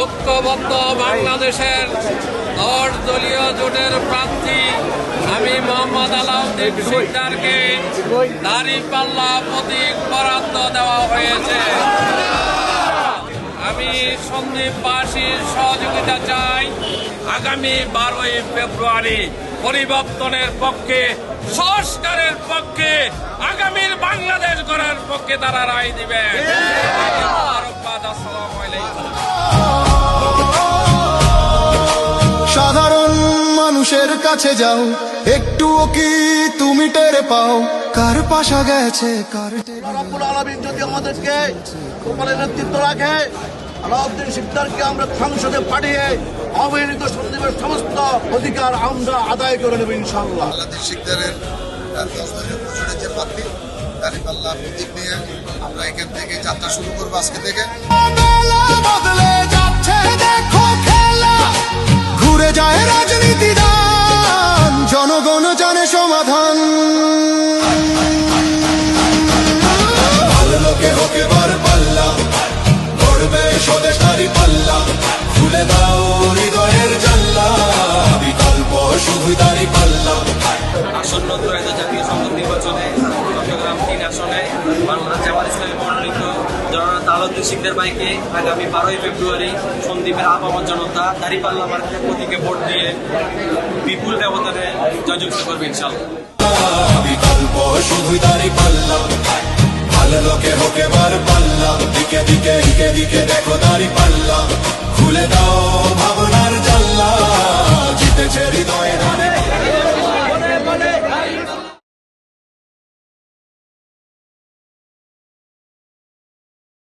ঐক্যবদ্ধ বাংলাদেশের দশ দলীয় জোটের প্রার্থী আমি মোহাম্মদ আলাউদ্দিন সিকদারকে দাঁড়িপাল্লা প্রতীক বরাদ্দ দেওয়া হয়েছে। আমি সন্দীপবাসীর সহযোগিতা চাই আগামী বারোই ফেব্রুয়ারি পরিবর্তনের পক্ষে, সংস্কারের পক্ষে, আগামীর বাংলাদেশ গড়ার পক্ষে তারা রায় দিবে মানুষের কাছে যাও একটুও কি তুমি টের পাও? কার পাশা গেছে কার যদি আমাদেরকে কপালের নেতৃত্ব রাখে আলাউদ্দিন সিকদারকে আমরা সংসদে পাঠিয়ে অবহেলিত সন্দীপের সমস্ত অধিকার আমরা আদায় করে নেব দশ বছর বছরের যে প্রার্থী দাঁড়িপাল্লা প্রতীক নিয়ে আমরা এখান থেকে যাত্রা শুরু করব আজকে থেকে। সমাধান। ভালো লোকে হোকে বার পাল্লা গড়বে স্বদেশারি পাল্লা খুলে দাও হৃদয়ের জাল্লা বিকল্প শুধু দাঁড়ি পাল্লা। আসন্ন ত্রয়োদশ জাতীয় সংসদ নির্বাচনে জনতা তালুকদিন সিংদের বাইকে আগামী বারোই ফেব্রুয়ারি সন্দীপের আপামর জনতা দাঁড়িপাল্লা মার্কেটের প্রতীকে ভোট দিয়ে বিপুল ব্যবধানে জয়যুক্ত করবে ইনশাল্লাহ ভালো খুলে দাও ভাবনার জাল্লা জিতেছে হৃদয়ে